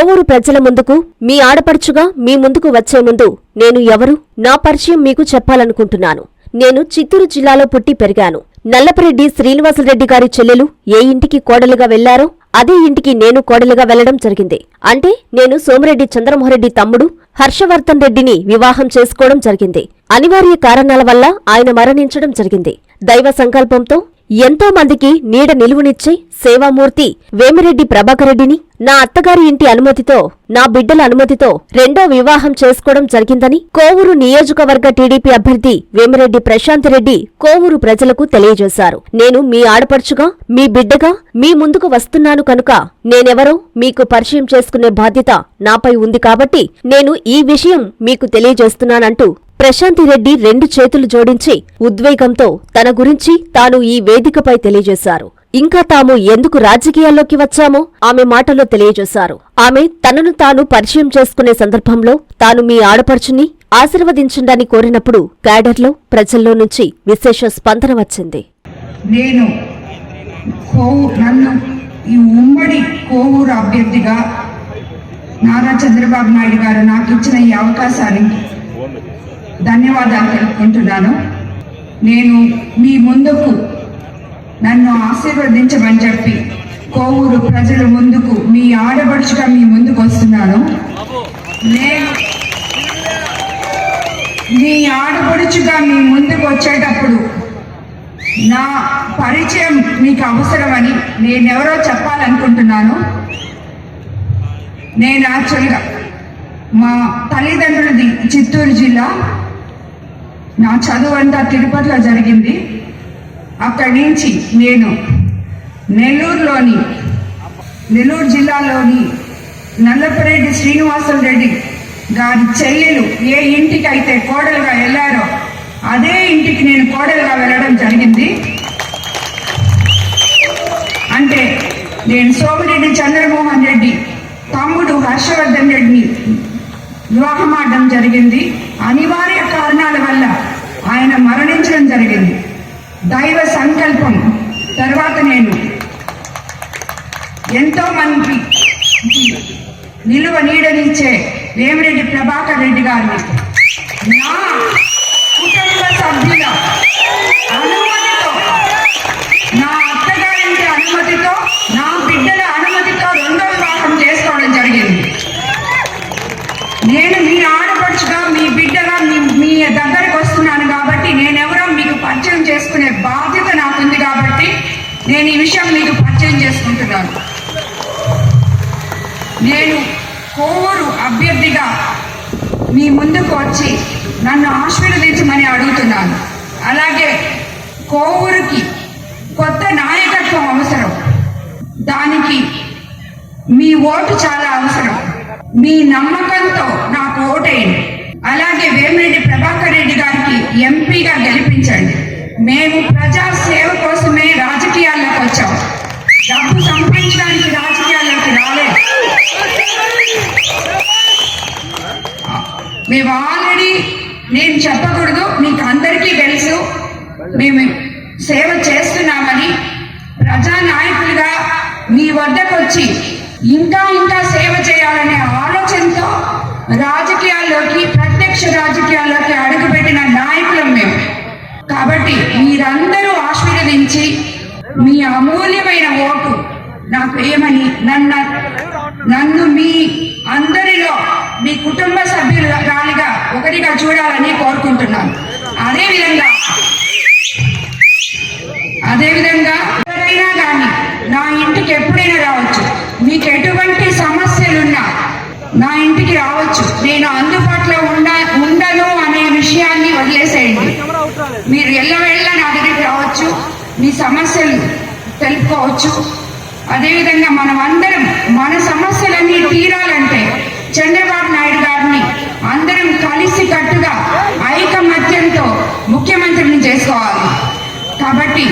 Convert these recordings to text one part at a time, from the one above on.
కోవూరు ప్రజల ముందుకు మీ ఆడపడుచుగా మీ ముందుకు వచ్చే ముందు నేను ఎవరు? నా పరిచయం మీకు చెప్పాలనుకుంటున్నాను. నేను చిత్తూరు జిల్లాలో పుట్టి పెరిగాను. నల్లపరెడ్డి శ్రీనివాసరెడ్డి గారి చెల్లెలు ఏ ఇంటికి కోడలుగా వెళ్ళారో అదే ఇంటికి నేను కోడలుగా వెళ్ళడం జరిగింది. అంటే నేను సోమిరెడ్డి చంద్రమోహరెడ్డి తమ్ముడు హర్షవర్ధన్ రెడ్డిని వివాహం చేసుకోవడం జరిగింది. అనివార్య కారణాల వల్ల ఆయన మరణించడం జరిగింది. దైవ సంకల్పంతో ఎంతో మందికి నీడ నిలువునిచ్చే సేవామూర్తి వేమిరెడ్డి ప్రభాకరెడ్డిని నా అత్తగారి ఇంటి అనుమతితో నా బిడ్డల అనుమతితో రెండో వివాహం చేసుకోవడం జరిగిందని కోవూరు నియోజకవర్గ టీడీపీ అభ్యర్థి వేమిరెడ్డి ప్రశాంత్ రెడ్డి కోవూరు ప్రజలకు తెలియజేశారు. నేను మీ ఆడపడుచుగా మీ బిడ్డగా మీ ముందుకు వస్తున్నాను కనుక నేనెవరో మీకు పరిచయం చేసుకునే బాధ్యత నాపై ఉంది కాబట్టి నేను ఈ విషయం మీకు తెలియజేస్తున్నానంటూ ప్రశాంతిరెడ్డి రెండు చేతులు జోడించి ఉద్వేగంతో తన గురించి తాను ఈ వేదికపై తెలియజేశారు. ఇంకా తాము ఎందుకు రాజకీయాల్లోకి వచ్చామో ఆమె మాటలో తెలియజేశారు. ఆమె తనను తాను పరిచయం చేసుకునే సందర్భంలో తాను మీ ఆడపడుచుని ఆశీర్వదించండని కోరినప్పుడు క్యాడర్లో ప్రజల్లో నుంచి విశేష స్పందన వచ్చింది. నేను నన్ను ఈ ఉమ్మడి కోవూరు అభ్యర్థిగా నారా చంద్రబాబు నాయుడు గారు నాకు ఇచ్చిన ఈ అవకాశానికి ధన్యవాదాలు తెలుపుకుంటున్నాను నేను మీ ముందుకు నన్ను ఆశీర్వదించమని చెప్పి కోవూరు ప్రజల ముందుకు మీ ఆడపడుచుగా మీ ముందుకు వస్తున్నాను. నేను మీ ఆడపడుచుగా మీ ముందుకు వచ్చేటప్పుడు నా పరిచయం మీకు అవసరమని నేనెవరో చెప్పాలనుకుంటున్నాను. నేను యాక్చువల్గా మా తల్లిదండ్రులది చిత్తూరు జిల్లా. నా చదువు అంతా తిరుపతిలో జరిగింది. అక్కడి నుంచి నేను నెల్లూరులోని నెల్లూరు జిల్లాలోని నల్లపరెడ్డి శ్రీనివాసం రెడ్డి గారి చెల్లెలు ఏ ఇంటికి అయితే కోడలుగా వెళ్ళారో అదే ఇంటికి నేను కోడలుగా వెళ్ళడం జరిగింది. అంటే నేను సోమిరెడ్డి చంద్రమోహన్ రెడ్డి తమ్ముడు హర్షవర్ధన్ రెడ్డిని వివాహమాడడం జరిగింది. అనివార్య కారణాల వల్ల ఆయన మరణించడం జరిగింది. దైవ సంకల్పం. తర్వాత నేను ఎంతో మంది నిలువ నీడనిచ్చే వేమిరెడ్డి ప్రభాకర్ రెడ్డి గారిని నా నేను ఈ విషయం మీకు పరిచయం చేసుకుంటున్నాను. నేను కోవూరు అభ్యర్థిగా మీ ముందుకు వచ్చి నన్ను ఆశీర్వదించమని అడుగుతున్నాను. అలాగే కోవూరుకి కొత్త నాయకత్వం అవసరం. దానికి మీ ఓటు చాలా అవసరం. మీ నమ్మకంతో నాకు ఓటేయండి. అలాగే వేమిరెడ్డి ప్రభాకర్ రెడ్డి గారికి ఎంపీగా గెలిపించండి. మేము ప్రజా సేవ మేము సేవ చేస్తున్నామని ప్రజానాయకులుగా మీ వద్దకు వచ్చి ఇంకా ఇంకా సేవ చేయాలనే ఆలోచనతో రాజకీయాల్లోకి ప్రత్యక్ష రాజకీయాల్లోకి అడుగుపెట్టిన నాయకులం మేము. కాబట్టి మీరందరూ ఆశీర్వదించి మీ అమూల్యమైన ఓటు నాకు ఏమని నన్ను నన్ను మీ అందరిలో మీ కుటుంబ సభ్యురాలిగా ఒకరిగా చూడాలని కోరుకుంటున్నాను. అదేవిధంగా నా ఇంటికి ఎప్పుడైనా రావచ్చు. మీకు ఎటువంటి సమస్యలున్నా నా ఇంటికి రావచ్చు. నేను అందుబాటులో ఉండ ఉండను అనే విషయాన్ని వదిలేసేయండి. మీరు ఎల్లవేళ్ళ నా దగ్గరికి రావచ్చు. మీ సమస్యలు తెలుపుకోవచ్చు. అదేవిధంగా మనం అందరం మన సమస్యలన్నీ తీరాలంటే చంద్రబాబు నాయుడు గారిని అందరం కలిసి కట్టుగా ఐకమత్యంతో ముఖ్యమంత్రిని చేసుకోవాలి. కాబట్టి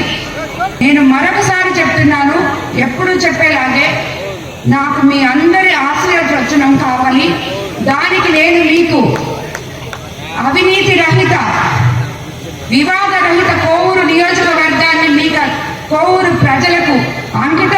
నేను మరొకసారి చెప్తున్నాను ఎప్పుడు చెప్పేలాగే నాకు మీ అందరి ఆశీర్వచనం కావాలి. దానికి నేను మీకు అవినీతి రహిత వివాద రహిత కోవూరు నియోజకవర్గాన్ని మీకు కోవూరు ప్రజలకు అంకితం